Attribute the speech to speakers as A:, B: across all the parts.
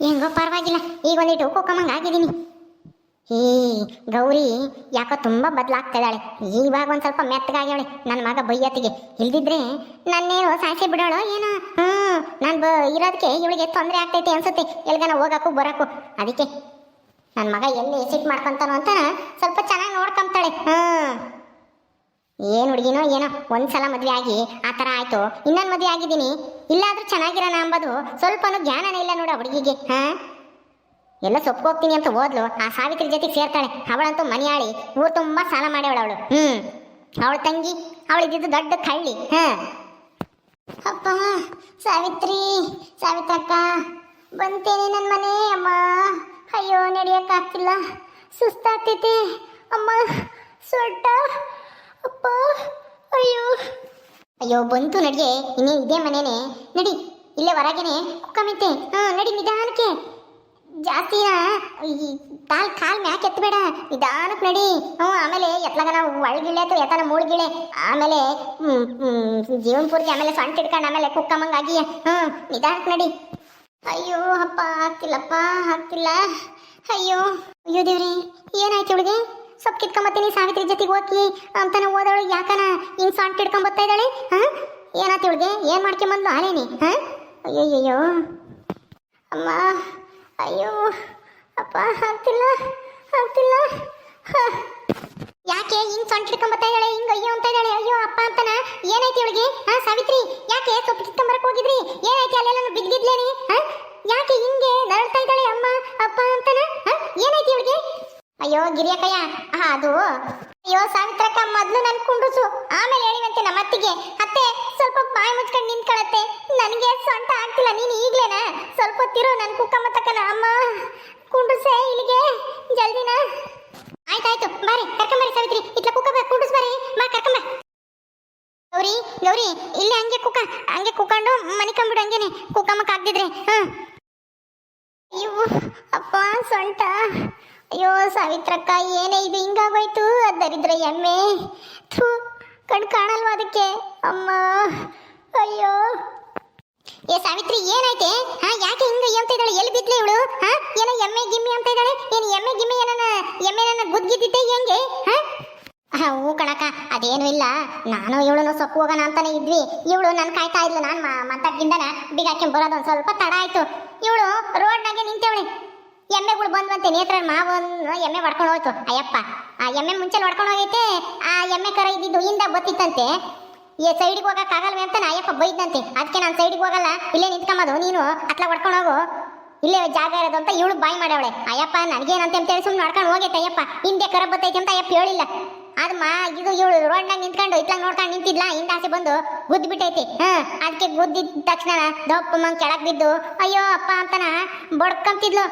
A: ಹೆಂಗೋ ಪರವಾಗಿಲ್ಲ. ಈಗ ಒಂದಿಟ್ಟು ಕೂಕಮ್ಮಂಗೆ ಆಗಿದ್ದೀನಿ. ಈ ಗೌರಿ, ಯಾಕೋ ತುಂಬ ಬದಲಾಗ್ತಿದ್ದಾಳೆ. ಇವಾಗ ಒಂದು ಸ್ವಲ್ಪ ಮೆತ್ತಗಾಗ್ಯಾಳೆ. ನನ್ನ ಮಗ ಬೈಯತ್ತಿಗೆ. ಇಲ್ದಿದ್ರೆ ನನ್ನೇನು ಸಾಯಿಸಿ ಬಿಡೋಳು ಏನೋ? ಹ್ಞೂ ನಾನು ಬ ಇರೋದಕ್ಕೆ ಇವಳಿಗೆ ತೊಂದರೆ ಆಗ್ತೈತಿ ಅನ್ಸುತ್ತೆ. ಎಲ್ಗನ ಹೋಗಕ್ಕೂ ಬರೋಕ್ಕೂ ಅದಕ್ಕೆ ನನ್ನ ಮಗ ಎಲ್ಲಿ ಸಿಟ್ ಮಾಡ್ಕೊಂತಾನೋ ಅಂತ ಸ್ವಲ್ಪ ಚೆನ್ನಾಗಿ ನೋಡ್ಕೊಂತಾಳೆ ಹ್ಞೂ ಏನು ಹುಡುಗಿನೋ ಏನೋ ಒಂದ್ಸಲ ಮದುವೆ ಆಗಿ ಆ ಥರ ಆಯ್ತು, ಇನ್ನೊಂದು ಮದುವೆ ಆಗಿದ್ದೀನಿ. ಇಲ್ಲಾದ್ರೂ ಚೆನ್ನಾಗಿರೋಣ ಅಂಬೋದು ಸ್ವಲ್ಪನೂ ಜ್ಞಾನನೇ ಇಲ್ಲ ನೋಡು ಹುಡುಗಿಗೆ, ಹಾಂ? ಎಲ್ಲ ಸೊಪ್ಪು ಹೋಗ್ತೀನಿ ಅಂತ ಓದ್ಲು ಆ ಸಾವಿತ್ರಿ ಜೊತೆಗೆ ಸೇರ್ತಾಳೆ. ಅವಳಂತೂ ಮನೆಯಾಳಿ, ಊರು ತುಂಬ ಸಾಲ ಮಾಡ್ಯವಳು ಅವಳು. ಹ್ಞೂ ಅವಳ ತಂಗಿ ಅವಳಿದ್ದು ದೊಡ್ಡ ಕಳ್ಳಿ, ಹಾಂ? ಅಪ್ಪ, ಸಾವಿತ್ರಿ ಸಾವಿತ್ರಕ್ಕ ಬಂತೇನೆ ನನ್ನ ಮನೆ, ಅಮ್ಮ. ಅಯ್ಯೋ ನಡೆಯೋಕ್ಕಾಗ್ತಿಲ್ಲ ಸುಸ್ತಾಗ್ತೈತೆ. ಅಮ್ಮ ಸೊಡ್ಡ ಅಪ್ಪ, ಅಯ್ಯೋ. ಅಯ್ಯೋ, ಬಂತು ನಡಿಗೆ ಇನ್ನೇ ಇದೇ ಮನೇನೆ. ನಡಿ, ಇಲ್ಲೇ ಹೊರಗೇನೆ ಕುಕ್ಕಮಿತ್ತೆ ಹಾ, ನಡಿ ನಿಧಾನಕ್ಕೆ. ಜಾಸ್ತಿ ಕಾಲ್ ಕಾಲ್ ಮ್ಯಾಕ್ ಎತ್ತಬೇಡ. ನಿಧಾನಕ್ಕೆ ನಡಿ. ಹ್ಞೂ, ಆಮೇಲೆ ಎತ್ಲಾಗನ ಒಳಗಿಳೆ ಅಥವಾ ಎತ್ತನ ಮೂಳ್ಗಿಳೆ. ಆಮೇಲೆ ಜೀವನ ಪೂರ್ತಿ ಆಮೇಲೆ ಸೊಂಟ ಹಿಡ್ಕೊಂಡು ಆಮೇಲೆ ಕುಕ್ಕಮ್ಮಂಗಾಗಿ ಹ್ಞೂ, ನಿಧಾನಕ್ಕೆ ನಡಿ. ಅಯ್ಯೋ, ಅಪ್ಪ, ಆಗ್ತಿಲ್ಲಪ್ಪ, ಆಗ್ತಿಲ್ಲ. ಅಯ್ಯೋ ಅಯ್ಯೋ ದೇವ್ರಿ, ಏನಾಯ್ತು ಇವಳಿಗೆ ಸೊಪ್ಪು ಕಿತ್ಕೊಂಬತ್ತೀನಿ ಸಾವಿತ್ರಿ ಜೊತೆಗೆ ಹೋಗಿ ಅಂತಾನೆ ಓದೋಳು ಯಾಕನ ಹಿಂಗೆ ಸಾಂಟ್ ಕಿಡ್ಕೊಂಬತ್ತಾ ಇದ್ದಾಳೆ? ಹಾಂ? ಏನಾಯ್ತು ಇವಳಿಗೆ? ಏನ್ ಮಾಡ್ಕೊಂಬಂದು ಆಲೇನಿ ಅಯ್ಯೋ ಅಯ್ಯಯ್ಯೋ ಅಮ್ಮ, ಅಯ್ಯೋ. ಅಪ್ಪ ಆಗ್ತಿಲ್ಲ ಆಗ್ತಿಲ್ಲ ಯಾಕೆ ಹಿಂಗ್ ಸಾಂಟ್ ಹಿಡ್ಕೊಂಡ್ ಬರ್ತಾ ಇದ್ದಾಳೆ? ಹಿಂಗ್ ಅಯ್ಯೋ ಅಂತ ಇದ್ದಾಳೆ? ಅಯ್ಯೋ, ಅಪ್ಪ ಅಂತನ? ಏನೈತಿ ಇವಳಿಗೆ? ಹಾ, ಸಾವಿತ್ರಿ, ಯಾಕೆ ಸೊಪ್ಪು ಕಿತ್ಕೊಂಬರಕ್ ಹೋಗಿದ್ರಿ? ಏನೈತಿ ಅಲ್ಲೆಲ್ಲ ಬಿದ್ದಿದ್ಲೇನಿ? ಹಾ? ಯಾಕೆ ಹಿಂಗೆ ನರಳ್ತಾ ಇದ್ದಾಳೆ ಅಮ್ಮ, ಅಪ್ಪ ಅಂತನ? ಹಾ? ಏನೈತಿ ಇವಳಿಗೆ? ಅಯ್ಯೋ, ಗಿರಿಯಕ್ಕಯ್ಯ. ಹಾ ಅದು. ಅಯ್ಯೋ ಸಾವಿತ್ರಕ್ಕ ಮೊದ್ಲು ನನ್ ಕುಂಡ್ರುಸು. ಆಮೇಲೆ ಹೇಳಿವಂತೆ ನಮ್ಮ ಅತ್ತಿಗೆ ಅತ್ತೆ, ಸ್ವಲ್ಪ ಬಾಯಿ ಮುಚ್ಕೊಂಡು ನಿಂತ್ಕೊಳತ್ತೆ. ನನಗೆ ಸೊಂಟ ಆಗ್ತಿಲ್ಲ, ನೀನು ಈಗ್ಲೇನ? ಸ್ವಲ್ಪ ಹೊತ್ತಿರು ನನ್ ಕುಕ್ಕಮ್ಮ ತಕ್ಕನ ಅಮ್ಮ ಕುಂಡ್ರುಸೆ ಇಲ್ಲಿಗೆ. ಜಲ್ದಿನ. ಆಯ್ತಾಯ್ತು, ಬಾರಿ ಕರ್ಕೊಂಬರಿ ಸಾವಿತ್ರಿ. ಇಟ್ಲ ಕುಕ್ಕ ಕುಂಡ್ರುಸ್ ಬಾರಿ. ಬಾ, ಕರ್ಕೊಂಬ. ಗೌರಿ ಗೌರಿ, ಇಲ್ಲೇ ಹಂಗೆ ಕುಕ್ಕ. ಹಂಗೆ ಕುಕ್ಕೊಂಡು ಮನಿಕೊಂಬಿಡು ಹಂಗೇನೆ. ಕುಕ್ಕಮ್ಮಕ್ ಆಗ್ದಿದ್ರೆ, ಹ್ಮ್. ಅಯ್ಯೋ, ಅಪ್ಪ, ಸೊಂಟ. ಅಯ್ಯೋ ಸಾವಿತ್ರಕ್ಕ ಏನೇ ಇದು ಹಿಂಗಾಗೋಯ್ತು? ಅದರಿದ್ರೆ ದರಿದ್ರ ಎಮ್ಮೆ. ಥೂ ಕಣ್ ಕಾಣಲ್ವ ಅದಕ್ಕೆ? ಅಮ್ಮ ಅಯ್ಯೋ. ಏ ಸಾವಿತ್ರಿ ಏನಾಯ್ತೆ? ಹಾ ಯಾಕೆ ಹಿಂಗ ಇದ್ದಾಳೆ? ಎಲ್ಲಿ ಬಿದ್ಲೆ ಇವಳು? ಹಾ ಏನೋ ಎಮ್ಮೆ ಗಿಮ್ಮಿ ಅಂತ ಇದ್ದಾಳೆ? ಏನು ಎಮ್ಮೆ ಗಿಮ್ಮಿ ಏನನ ಎಮ್ಮೆ ನನ್ನ ಗುದ್ಗಿದ್ದಿದ್ದೆ ಹೆಂಗೆ? ಹಾ? ಹಾ, ಕಣಕ ಅದೇನು ಇಲ್ಲ. ನಾನು ಇವಳನ್ನು ಸೊಪ್ಪು ಹೋಗೋಣ ಅಂತಾನೆ ಇದ್ವಿ. ಇವಳು ನನ್ನ ಕಾಯ್ತಾ ಇದ್ಲು. ನಾನು ಮಾತಾಡ್ಕಿಂದನ ಬಿಗಾಕೆ ಬರೋದು ಒಂದು ಸ್ವಲ್ಪ ತಡ ಆಯ್ತು. ಇವಳು ರೋಡ್ನಾಗೆ ನಿಂತವಳೆ. ಎಮ್ಮೆಗಳು ಬಂದ್ವಂತೆ ನೇತ್ರ ಮಾವನ್ ಎಮ್ಮೆ ಹೊಡ್ಕೊಂಡು ಹೋಯ್ತು, ಅಯ್ಯಪ್ಪ. ಆ ಎಮ್ಮೆ ಮುಂಚೆ ಹೊಡ್ಕೊಂಡು ಹೋಗೈತೆ, ಆ ಎಮ್ಮೆ ಕರ ಇದ್ದಿದ್ದು ಹಿಂದೆ ಬತ್ತಿತ್ತಂತೆ. ಈ ಸೈಡಿಗೆ ಹೋಗಕ್ಕೆ ಆಗಲ್ವೇ ಅಂತ ಅಯ್ಯಪ್ಪ ಬೈದಂತೆ ಅದಕ್ಕೆ ನಾನು ಸೈಡಿಗೆ ಹೋಗಲ್ಲ, ಇಲ್ಲೇ ನಿಂತ್ಕೊಂಬದು ನೀನು, ಅತ್ಲ ಹೊಡ್ಕೊಂಡು ಹೋಗು. ಇಲ್ಲೇ ಜಾಗ ಇರೋದು ಅಂತ ಇವಳು ಬಾಯ್ ಮಾಡವಳೆ. ಅಯ್ಯಪ್ಪ, ನನಗೇನಂತ ಅಂತೇಳಿ ಸುಮ್ಮನೆ ನಡ್ಕೊಂಡು ಹೋಗೈತೆ, ಅಯ್ಯಪ್ಪ. ಹಿಂದೆ ಕರ ಬತ್ತೈತೆ ಅಂತ ಅಯ್ಯಪ್ಪ ಹೇಳಿಲ್ಲ. ಅದು ಮಾ, ಇದು ಇವಳು ರೋಡ್ನಾಗ ನಿಂತ್ಕೊಂಡು ಇತ್ಲಾಗ ನೋಡ್ಕೊಂಡು ನಿಂತಿದ್ಲ, ಹಿಂದಾಸೆ ಬಂದು ಗುದ್ದು ಬಿಟ್ಟೈತಿ. ಹಾಂ ಅದಕ್ಕೆ ಗುದ್ದಿದ ತಕ್ಷಣ ದಪ್ಪ ಮಂಗ್ ಕೆಳಗೆ ಬಿದ್ದು, ಅಯ್ಯೋ, ಅಪ್ಪ ಅಂತನ ಬಡ್ಕೊಂತಿದ್ಲು.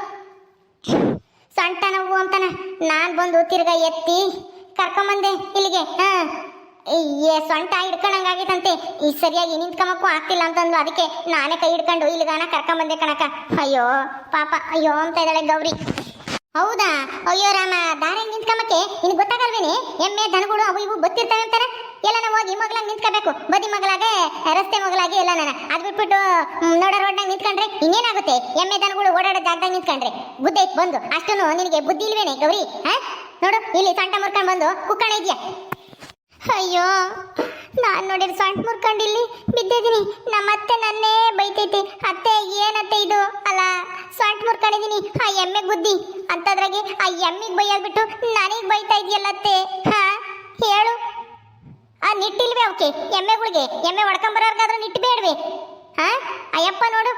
A: ಅಂತಾನ. ನಾನು ಬಂದು ತಿರ್ಗಾ ಎತ್ತಿ ಕರ್ಕೊಂಬಂದೆ ಇಲ್ಲಿಗೆ. ಹಾ. ಏ ಸೊಂಟ ಹಿಡ್ಕೊಂಡಂಗಾಗಿತ್ತಂತೆ. ಈ ಸರಿಯಾಗಿ ನಿಂತ್ಕೊಂಬಕ್ಕೂ ಆಗ್ತಿಲ್ಲ ಅಂತಂದು ಅದಕ್ಕೆ ನಾನೇ ಕೈ ಹಿಡ್ಕೊಂಡು ಇಲ್ಲಿಗಾನ ಕರ್ಕೊಂಬಂದೆ ಕಣಕ ಅಯ್ಯೋ, ಪಾಪ. ಅಯ್ಯೋ ಅಂತ ಇದ್ದಾಳೆ ಗೌರಿ. ಹೌದಾ? ಅಯ್ಯೋ ರಾಮ ದಾರ ನಿಂತ್ಕೊಂಬಕ್ಕೆ? ನಿನ್ಗೆ ಗೊತ್ತಾಗಲ್ವೇನೆ? ಎಮ್ಮೆ, ದನಗಳು ಅವು ಇವು ಗೊತ್ತಿರ್ತವೆ ಅಂತಾರ ಎಲ್ಲ ಹೋಗಿ ಮಗ್ಲಾಗ ನಿಂತ್ಕೋಬೇಕು. ಬದಿ ಮಗಳಾಗೆ, ರಸ್ತೆ ಮಗಳಾಗಿ ಎಲ್ಲ ನಾನು ಅದ್ ಬಿಟ್ಬಿಟ್ಟು ನೋಡ ರೋಡ್ನಾಗ ನಿಂತ್ಕೊಂಡ್ರೆ ಇನ್ನೇನಾಗುತ್ತೆ? ಎಮ್ಮೆ ದನಗಳು ಓಡಾಡೋ ಜಾಗದಾಗ ನಿಂತ್ಕೊಂಡ್ರೆ. ಬುದ್ಧಿ ಬಂದು. ಅಷ್ಟು ನಿನಗೆ ಬುದ್ಧಿ ಇಲ್ವೇನೆ, ಗೌರಿ? ಹಾ? ನೋಡು, ಇಲ್ಲಿ ಸೊಂಟ ಮುರ್ಕೊಂಡು ಬಂದು ಕುಕ್ಕಣ ಇದೆಯಾ? ಅಯ್ಯೋ, ನಾನು ನೋಡಿದ್ರೆ ಸೊಂಟ ಮುರ್ಕೊಂಡು ಇಲ್ಲಿ ಬಿದ್ದಿದ್ದೀನಿ. ನಮ್ಮ ಅತ್ತೆ ನನ್ನೇ ಬೈತೈತಿ. ಅತ್ತೆ, ಏನತ್ತೆ ಇದು? ಅಲ್ಲ, ಸೊಂಟ ಮುರ್ಕೊಂಡಿದ್ದೀನಿ ಆ ಎಮ್ಮೆ ಬುದ್ಧಿ. ಅಂತದ್ರಾಗೆ ಆ ಎಮ್ಮಿಗೆ ಬೈಯಾಗ್ಬಿಟ್ಟು ನನಗೆ ಬೈತಾ ಇದೆಯಲ್ಲ ಅತ್ತೆ ಹಾ? ಹೇಳು. ಆ ನಿಟ್ಟಿಲ್ವೇ ಅವಕ್ಕೆ? ಎಮ್ಮೆಗಳಿಗೆ? ಎಮ್ಮೆ ಹೊಡ್ಕೊಂಬರೋರ್ಗಾದ್ರೆ ನಿಟ್ಟು ಬೇಡ್ವೆ. ಹಾ ಅಯ್ಯಪ್ಪ ನೋಡು.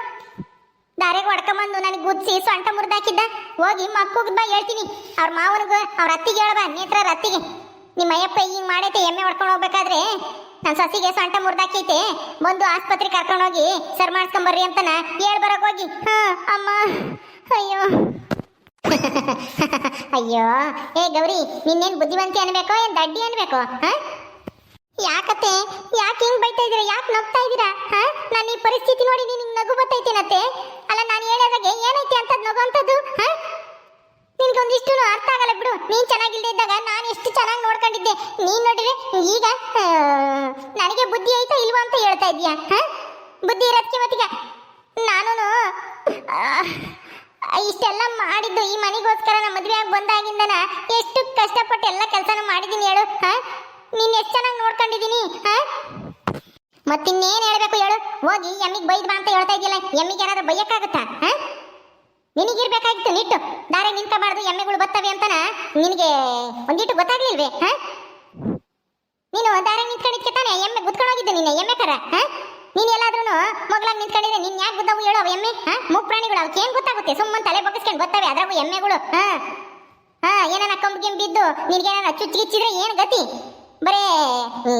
A: ದಾರೆಗೆ ಹೊಡ್ಕೊಂಬಂದು ನನಗೆ ಗುದ್ಸಿ ಸೊಂಟ ಮುರಿದಾಕಿದ್ದ. ಹೋಗಿ ಮಕ್ಕಳಿಗೆ ಬಾ, ಹೇಳ್ತೀನಿ. ಅವ್ರ ಮಾವನಿಗೆ, ಅವ್ರ ಅತ್ತಿಗೆ ಹೇಳ್ಬಾ ನೇತ್ರ ಅತ್ತಿಗೆ. ನಿಮ್ಮ ಅಯ್ಯಪ್ಪ ಹಿಂಗೆ ಮಾಡೈತೆ, ಎಮ್ಮೆ ಹೊಡ್ಕೊಂಡು ಹೋಗ್ಬೇಕಾದ್ರೆ? ನನ್ನ ಸಸಿಗೆ ಸೊಂಟ ಮುರಿದಾಕೈತೆ. ಬಂದು ಆಸ್ಪತ್ರೆ ಕರ್ಕೊಂಡು ಹೋಗಿ ಸರ್ ಮಾಡಿಸ್ಕೊಂಬರ್ರಿ ಅಂತನ ಹೇಳ್ ಬರಕ್ ಹೋಗಿ. ಹಾಂ, ಅಮ್ಮ. ಅಯ್ಯೋ. ಅಯ್ಯೋ. ಏ ಗೌರಿ, ನಿನ್ನೇನು ಬುದ್ಧಿವಂತಿ ಅನ್ಬೇಕೋ, ಏನು ದಡ್ಡಿ ಅನ್ಬೇಕೋ, ಹಾ? ಯಾಕತ್ತೆ? ಯಾಕೆ ಹಿಂಗ್ ಬೈತಾ ಇದೀರಾ? ಯಾಕೆ ನಗ್ತಾ ಇದೀರಾ? ಹಾ? ನಾನು ಈ ಪರಿಸ್ಥಿತಿ ನೋಡಿ ನಿನಗೆ ನಗು ಬತ್ತೈತೇನತ್ತೆ? ಅಲ್ಲ, ನಾನು ಹೇಳೋದಾಗೆ ಏನೈತಿ ಅಂತದ್ ನಗು ಅಂತದ್ದು ಹಾ? ನಿನ್ಗೊಂದಿಷ್ಟು ಅರ್ಥ ಆಗಲ್ಲ ಬಿಡು. ನೀನ್ ಚೆನ್ನಾಗಿಲ್ದೇ ಇದ್ದಾಗ ನಾನು ಎಷ್ಟು ಚೆನ್ನಾಗಿ ನೋಡ್ಕೊಂಡಿದ್ದೆ. ನೀನ್ ನೋಡಿದ್ರೆ ಈಗ ನನಗೆ ಬುದ್ಧಿ ಐತಾ ಇಲ್ವಾ ಅಂತ ಹೇಳ್ತಾ ಇದೀಯಾ ಹಾ? ಬುದ್ಧಿ ಇರೋದಕ್ಕೆ ಮತ್ತೀಗ ನಾನು ಇಷ್ಟೆಲ್ಲ ಮಾಡಿದ್ದು ಈ ಮನೆಗೋಸ್ಕರ ನಮ್ಮ ಮದುವೆ ಆಗಿ ಬಂದಾಗಿಂದನ ಎಷ್ಟು ಕಷ್ಟಪಟ್ಟು ಎಲ್ಲ ಕೆಲಸನೂ ಮಾಡಿದ್ದೀನಿ ಹೇಳು. ಹಾ? ನೀನ್ ಎಷ್ಟು ಚೆನ್ನಾಗಿ ನೋಡ್ಕೊಂಡಿದ್ದೀನಿ ಮತ್ತಿನ್ನೇನು ಹೇಳಬೇಕು ಹೇಳು? ಹೋಗಿ ಎಮ್ಮಿಗೆ ಬೈದ್ ಬಾ ಅಂತ ಹೇಳ್ತಾ ಇದೆಯಲ್ಲ, ಎಮ್ಮಿಗೆ ಏನಾದ್ರು ಬೈಯಕ್ಕಾಗುತ್ತಾ, ಹಾ? ನಿನಗಿರ್ಬೇಕಾಗಿತ್ತು ನಿಟ್ಟು. ದಾರೆ ನಿಂತಬಾರ್ದು ಎಮ್ಮೆಗಳು ಬರ್ತವೆ ಅಂತನ? ನಿನಗೆ ಒಂದಿಟ್ಟು ಗೊತ್ತಾಗ್ಲಿಲ್ವೇ, ಹಾಂ? ನೀನು ದಾರೆ ನಿಂತ್ಕೊಂಡಿದ್ಕೆ ತಾನೆ, ಎಮ್ಮೆ ಗುದ್ಕೊಂಡು ಹೋಗಿದ್ದೆ ನಿನ್ನೆ, ಎಮ್ಮೆ ಕರ, ಹಾ? ನೀನ್ ಎಲ್ಲಾದ್ರೂ ಮಗಳಾಗಿ ನಿಂತ್ಕೊಂಡಿದ್ರೆ ನೀನ್ ಯಾಕೆ ಗುದ್ದವು ಹೇಳು ಅವು ಎಮ್ಮೆ, ಹಾಂ? ಮೂಗ್ ಪ್ರಾಣಿಗಳು ಅವಕ್ಕೆ ಏನು ಗೊತ್ತಾಗುತ್ತೆ? ಸುಮ್ಮನೆ ತಲೆ ಬಗ್ಗಿಸ್ಕೊಂಡು ಬರ್ತವೆ ಅದ್ರಾಗೂ ಎಮ್ಮೆಗಳು, ಹಾ? ಹಾಂ, ಏನಾನ ಕಂಬಿಗೆ ಬಿದ್ದು ನಿನ್ಗೆ ಏನಾನ ಚುಚ್ಚಿ ಏನು ಗತಿ? ಬರೇ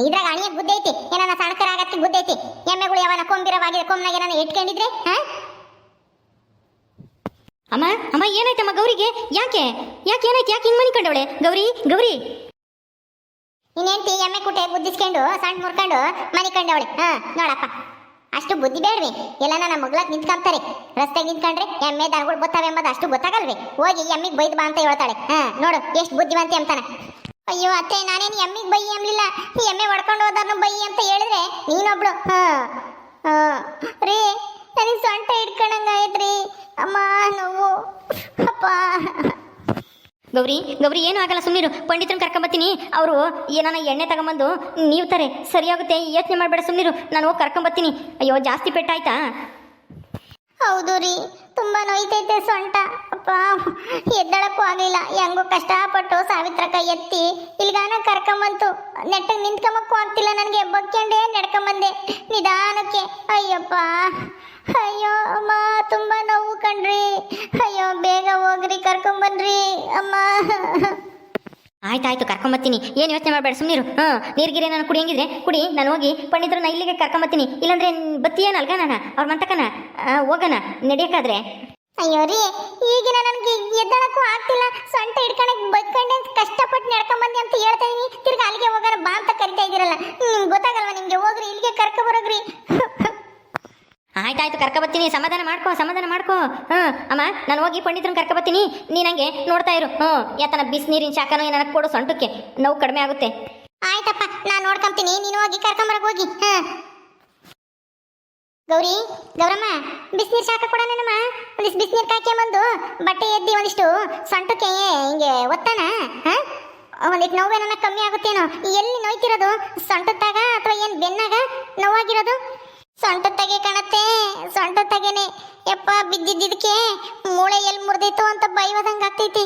A: ಇದ್ರಾಗ ಇದ್ರಾಗ ಬುದ್ಧಿ ಐತಿ? ಏನಾನ ಸಣ್ಕರ ಬುದ್ಧಿ ಐತಿ? ಎಮ್ಮೆಗಳು ಯಾವನ ಕೊಂಬಿರವಾಗಿದೆ ಕೊಂಬ್ನಾಗ ಏನಾನ ಇಟ್ಕೊಂಡಿದ್ರೆ ಹಾ?
B: ಅಮ್ಮ ಅಮ್ಮ ಏನಾಯ್ತಮ್ಮ ಗೌರಿಗೆ? ಯಾಕೆ? ಯಾಕೆ ಏನಾಯ್ತು? ಯಾಕೆ ಹಿಂಗ್ ಮನಿಕೊಂಡವಳೆ? ಗೌರಿ ಗೌರಿ.
A: ಇನ್ನೇಂತಿ ಎಮ್ಮೆ ಕುಟೆ ಬುದ್ಧಿಸ್ಕೊಂಡು ಸಣ್ಣ ಮುರ್ಕೊಂಡು ಮನೆ ಕಂಡವಳೆ ಹಾ ನೋಡಪ್ಪ. ಅಷ್ಟು ಬುದ್ಧಿ ಬೇಡ್ರಿ ಎಲ್ಲ ನನ್ನ ಮಗ್ಳಾಗ್ ನಿಂತ್ಕೊಂತಾರೆ ರಸ್ತೆಗೆ ನಿಂತ್ಕೊಂಡ್ರೆ ಎಮ್ಮೆ ದನಗಳು ಗೊತ್ತಾವೆ ಎಂಬುದು ಅಷ್ಟು ಗೊತ್ತಾಗಲ್ವೇ? ಹೋಗಿ ಎಮ್ಮಿಗೆ ಬೈದ್ ಬಾ ಅಂತ ಹೇಳ್ತಾಳೆ. ಹಾ ನೋಡು ಎಷ್ಟು ಬುದ್ಧಿವಂತಿ ಅಂತಾನೆ. ಅಯ್ಯೋ ಅತ್ತೆ ನಾನೇನು ಎಮ್ಮಿಗೆ ಬೈ ಎಂಬ್ಲಿಲ್ಲ ಈ ಎಮ್ಮೆ ಹೊಡ್ಕೊಂಡು ಹೋದವ್ರನ್ನ ಬೈ ಅಂತ ಹೇಳಿದ್ರೆ ನೀನೊಬ್ಳು. ಹಾ ಹಾ. ರೀ ನನಗೆ ಸೊಂಟ ಹಿಡ್ಕೊಂಡಂಗಾಯ್ತ್ರಿ ಅಮ್ಮ ನೋವು. ಅಪ್ಪ.
B: ಗೌರಿ ಗೌರಿ ಏನೂ ಆಗಲ್ಲ ಸುಮ್ಮನಿರು ಪಂಡಿತರನ್ನ ಕರ್ಕೊಂಬತ್ತೀನಿ ಅವರು ಏನಾನ ಎಣ್ಣೆ ತಗೊಂಬಂದು ನೀವು ತಾರೆ ಸರಿಯಾಗುತ್ತೆ ಯೋಚನೆ ಮಾಡಬೇಡ ಸುಮ್ಮನಿರು ನಾನು ಹೋಗಿ ಕರ್ಕೊಂಬತ್ತೀನಿ ಅಯ್ಯೋ ಜಾಸ್ತಿ ಪೆಟ್ಟಾಯ್ತಾ?
A: ಹೌದು ರೀ. ತುಂಬಾ ನೋಯ್ತೈತೆ ಸೊಂಟ. ಅಪ್ಪ, ಎದ್ದಳಕ್ಕೂ ಆಗಲಿಲ್ಲ. ಹೆಂಗೋ ಕಷ್ಟಪಟ್ಟು ಸಾವಿತ್ರಕ್ಕ ಎತ್ತಿ ಇಲ್ಲಿಗಾನ ಕರ್ಕೊಂಬಂತು. ನೆಟ್ಟಗೆ ನಿಂತ್ಕೊಂಬಕ್ಕೂ ಆಗ್ತಿಲ್ಲ ನನಗೆ. ಬಗ್ಕೊಂಡೆ ನಡ್ಕೊಂಬಂದೆ ನಿಧಾನಕ್ಕೆ. ಅಯ್ಯಪ್ಪ, ಅಯ್ಯೋ ಅಮ್ಮ, ತುಂಬ ನೋವು ಕಣ್ರಿ. ಅಯ್ಯೋ, ಬೇಗ ಹೋಗ್ರಿ, ಕರ್ಕೊಂಬನ್ರಿ ಅಮ್ಮ.
B: ಆಯ್ತಾಯ್ತು, ಕರ್ಕೊಂಬತ್ತೀನಿ. ಏನು ಯೋಚನೆ ಮಾಡಬೇಡ ಸುಮ್ಮನಿರು ಹಾಂ ನೀರ್ಗಿರಿ ನಾನು ಕುಡಿಯಂಗಿದ್ರೆ ಕುಡಿ, ನಾನು ಹೋಗಿ ಪಂಡಿತರನ್ನ ಇಲ್ಲಿಗೆ ಕರ್ಕೊಂಬತ್ತೀನಿ. ಇಲ್ಲಾಂದ್ರೆ ಬತ್ತಿ ಅಲ್ಗ ನಾನು ಅವ್ರು ಮಂತಕನ ಹೋಗಣ ನಡೆಯೋಕ್ಕಾದ್ರೆ
A: ಅಯ್ಯೋ ರೀ ಈಗಿನ ನನಗೆ ಎದ್ದಳಕ್ಕೂ ಆಗ್ತಿಲ್ಲ. ಸೊಂಟ ಹಿಡ್ಕೊಳಕ್ ಬೈಕೊಂಡೆ ಕಷ್ಟಪಟ್ಟು ನಡ್ಕೊಂಬಂದೆ ಅಂತ ಹೇಳ್ತಾ ಇದೀನಿ. ತಿರ್ಗಿ ಅಲ್ಲಿಗೆ ಹೋಗೋಣ ಬಾ ಅಂತ ಕರಿತಾ ಇದ್ದೀರಲ್ಲ ನಿಮ್ಗೆ ಗೊತ್ತಾಗಲ್ವಾ ನಿಮ್ಗೆ? ಹೋಗ್ರಿ ಇಲ್ಲಿಗೆ ಕರ್ಕೊ ಬರೋಗ್ರಿ.
B: ಆಯ್ತಾಯ್ತು ಕರ್ಕೊಬತ್ತೀನಿ ಸಮಾಧಾನ ಮಾಡ್ಕೋ ಸಮಾಧಾನ ಮಾಡ್ಕೋ. ಹ್ಞೂ ಅಮ್ಮ ನಾನು ಹೋಗಿ ಪಂಡಿತರನ್ನ ಕರ್ಕೊಬತ್ತೀನಿ ನೀನು ಹಂಗೆ ನೋಡ್ತಾ ಇರು. ಹ್ಞೂ ಯಾತನ ಬಿಸಿನೀರಿನ ಶಾಖನೋ ಏನಕ್ಕೆ ಕೊಡು ಸೊಂಟಕ್ಕೆ. ನೋವು ಕಡಿಮೆ ಆಗುತ್ತೆ.
A: ಆಯ್ತಪ್ಪ ನಾನು ನೋಡ್ಕೊಂತೀನಿ. ನೀನು ಹೋಗಿ ಕರ್ಕೊಂಬರಕ್ ಹೋಗಿ. ಹಾ ಗೌರಿ, ಗೌರಮ್ಮ, ಬಿಸಿನೀರು ಶಾಖ ಕೊಡೋಣಮ್ಮ ಒಂದಿಷ್ಟು ಬಿಸಿನೀರು ಕಾಯ್ಕೊಂಬಂದು ಬಟ್ಟೆ ಎದ್ದಿ ಒಂದಿಷ್ಟು ಸೊಂಟಕ್ಕೆ ಹಿಂಗೆ ಒತ್ತಾನ, ಹಾಂ? ಒಂದಿಟ್ಟು ನೋವೇನ ಕಮ್ಮಿ ಆಗುತ್ತೇನೋ? ಎಲ್ಲಿ ನೋಯ್ತಿರೋದು? ಸೊಂಟತ್ತಾಗ ಅಥವಾ ಏನು ಬೆನ್ನಾಗ ನೋವಾಗಿರೋದು? ಸೊಂಟತ್ತಾಗೆ ಕಾಣತ್ತೆ, ಸೊಂಟತ್ತಾಗೇನೆ. ಯಪ್ಪ ಬಿದ್ದಿದ್ದಕ್ಕೆ ಮೂಳೆ ಎಲ್ಲಿ ಮುರಿದೈತೋ ಅಂತ ಬೈವದಂಗೆ ಆಗ್ತೈತಿ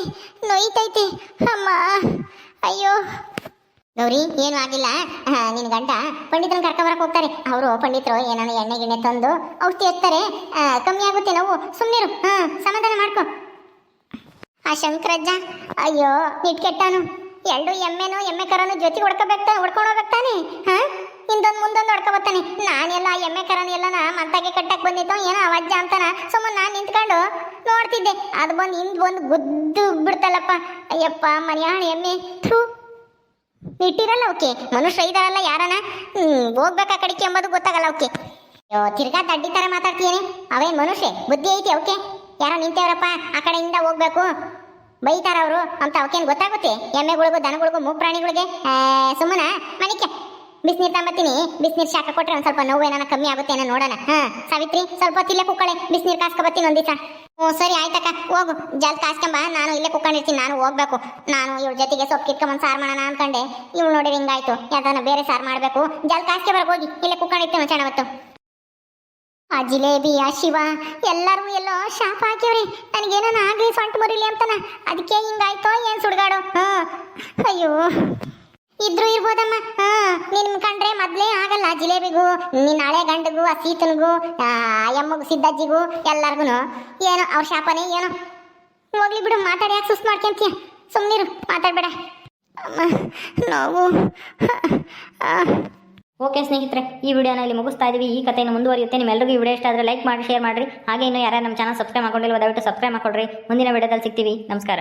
A: ನೋಯ್ತೈತಿ. ಅಮ್ಮ, ಅಯ್ಯೋ. ಗೌರಿ, ಏನು ಆಗಿಲ್ಲ? ನಿನ್ ಗಂಡ ಪಂಡಿತರನ್ನ ಕರ್ಕೊಂಬರಕ್ ಹೋಗ್ತಾರೆ. ಅವರು ಪಂಡಿತರು ಏನಾನ ಎಣ್ಣೆ ಗಿಣ್ಣೆ ತಂದು ಔಷಧಿ ಎತ್ತಾರೆ ಕಮ್ಮಿ ಆಗುತ್ತೆ ನಾವು. ಸುಮ್ಮನಿರು ಹಾ, ಸಮಾಧಾನ ಮಾಡ್ಕೊ. ಆ ಶಂಕರಜ್ಜ, ಅಯ್ಯೋ, ನಿಟ್ ಕೆಟ್ಟಾನು ಎರಡು ಎಮ್ಮೆನು ಎಮ್ಮೆ ಕರನು ಜೊತೆ ಹೊಡ್ಕೋಬೇಕು ಹೊಡ್ಕೊಂಡು ಹೋಗ್ಬೇಕು ತಾನೆ? ಹಾ? ಹಿಂದೊಂದು ಮುಂದೊಂದು ಹೊಡ್ಕೊಬತ್ತಾನೆ ನಾನೆಲ್ಲ ಆ ಎಮ್ಮೆ ಕರನ ಎಲ್ಲ ಮಂತಾಗೆ ಕಟ್ಟಕ್ ಬಂದಿತ್ತು ಏನೋ ಅವಜ್ಜ ಅಂತಾನ ಸುಮ್ಮನೆ ನಾನು ನಿಂತ್ಕೊಂಡು ನೋಡ್ತಿದ್ದೆ. ಅದು ಬಂದು ಹಿಂದ್ ಬಂದು ಗುದ್ದು ಬಿಡ್ತಲ್ಲಪ್ಪ. ಅಯ್ಯಪ್ಪ ಮನೆಯಾಣ ಎಮ್ಮೆ. ಥೂ. ಇಟ್ಟಿರಲ್ಲ ಅವಕ್ಕೆ ಮನುಷ್ಯ ಇದಾರಲ್ಲ ಯಾರನ? ಹೋಗ್ಬೇಕಾ ಕಡಿಕೆ ಎಂಬುದು ಗೊತ್ತಾಗಲ್ಲ ಅವಕ್ಕೆ ಅಯ್ಯೋ, ತಿರ್ಗಾ ದಡ್ಡಿ ತರ ಮಾತಾಡ್ತೀನಿ ಅವೇನ್ ಮನುಷ್ಯ? ಬುದ್ಧಿ ಐತಿ ಅವಕ್ಕೆ ಯಾರೋ ನಿಂತೇವ್ರಪ್ಪ, ಆ ಕಡೆಯಿಂದ ಹೋಗ್ಬೇಕು. ಬೈತಾರ ಅವರು ಅಂತ ಅವಕ್ಕೇನು ಗೊತ್ತಾಗುತ್ತೆ? ಎಮ್ಮೆಗಳಿಗೂ ದನಗಳಿಗೂ ಮೂಗ್ ಪ್ರಾಣಿಗಳಿಗೆ? ಸುಮ್ಮನ? ಮನಿಕೆ. ಬಿಸಿನೀರು ತಗೊಂಬತ್ತೀನಿ ಬಿಸಿನೀರು ಶಾಖ ಕೊಟ್ರೆ ಒಂದ್ ಸ್ವಲ್ಪ ನೋವು ಏನಾನ ಕಮ್ಮಿ ಆಗುತ್ತೆ ಏನೋ ನೋಡೋಣ. ಹಾ, ಸಾವಿತ್ರಿ, ಸ್ವಲ್ಪ ಹೊತ್ತು ಇಲ್ಲೇ ಕುಕ್ಕಳೆ ಬಿಸಿನೀರು ಕಾಸ್ಕೊಬತ್ತೀನಿ ಒಂದ್ ಓ ಸರಿ ಆಯ್ತಕ್ಕ, ಹೋಗು. ಜಲ್ ಕಾಸ್ಕೊಂಬ ನಾನು ಇಲ್ಲೇ ಕುಕ್ಕೊಂಡಿರ್ತೀನಿ ನಾನು ಹೋಗ್ಬೇಕು. ನಾನು ಇವ್ರ ಜೊತೆಗೆ ಸೊಪ್ಪು ಕಿತ್ಕೊಂಬಂದು ಸಾರು ಮಾಡೋಣ ಅನ್ಕೊಂಡೆ. ಇವ್ಳು ನೋಡಿ ಹಿಂಗಾಯ್ತು. ಯಾವ್ದಾನ ಬೇರೆ ಸಾರ್ ಮಾಡಬೇಕು. ಜಲ್ ಕಾಸ್ಕೆ ಹೋಗಿ. ಇಲ್ಲೇ ಕುಕ್ಕೊಂಡಿರ್ತೀನಿ ಚೆನ್ನಾಗತ್ತು ಆ ಜಿಲೇಬಿ, ಆ ಶಿವ ಎಲ್ಲರೂ ಎಲ್ಲೋ ಶಾಪ ಹಾಕ್ಯವ್ರಿ. ನನಗೇನೋ ಆಗ್ಲಿ ಸೊಂಟ ಮುರಿಲಿ ಅಂತನ. ಅದಕ್ಕೆ ಹಿಂಗಾಯ್ತೋ ಏನ್ ಸುಡ್ಗಾಡು? ಹ್ಞೂ ಅಯ್ಯೋ. ಇದ್ರು ಇರ್ಬೋದಮ್ಮ. ಹಾ, ನಿನ್ ಕಂಡ್ರೆ ಮೊದ್ಲೇ ಆಗಲ್ಲ ಜಿಲೇಬಿಗೂ ನಿನ್ನ ಹಳೆ ಗಂಡಗೂ, ಆ ಸೀತನಿಗೂ, ಆ ಯಮ್ಮಗೂ, ಸಿದ್ದಜ್ಜಿಗೂ ಎಲ್ಲಾರ್ಗು ಏನು ಅವ್ರ ಶಾಪನೇ ಏನೋ. ಹೋಗ್ಲಿ ಬಿಡು, ಮಾತಾಡಿ, ಯಾಕೆ ಸುಸ್ತು ಮಾಡ್ಕೊಂತೀಯ? ಸುಮ್ಮನಿರು ಮಾತಾಡ್ಬೇಡ. ನೋವು.
B: ಓಕೆ ಸ್ನೇಹಿತರೆ, ಈ ವಿಡಿಯೋನ ಇಲ್ಲಿ ಮುಗಿಸ್ತಾ ಇದೀವಿ. ಈ ಕಥೆಯನ್ನು ಮುಂದುವರಿಯುತ್ತೆ. ನಿಮ್ಮೆಲ್ಲರಿಗೂ ಈ ವಿಡಿಯೋ ಇಷ್ಟ ಆದರೆ ಲೈಕ್ ಮಾಡಿ, ಶೇರ್ ಮಾಡಿರಿ. ಹಾಗೆ ಇನ್ನೂ ಯಾರು ನಮ್ಮ ಚಾನಲ್ ಸಬ್ಸ್ಕ್ರೈಬ್ ಮಾಡ್ಕೊಂಡಿಲ್ಲ ದಯವಿಟ್ಟು ಸಬ್ಸ್ಕ್ರೈಬ್ ಮಾಡ್ಕೊಳ್ರಿ. ಮುಂದಿನ ವಿಡಿಯೋದಲ್ಲಿ ಸಿಗ್ತೀವಿ. ನಮಸ್ಕಾರ.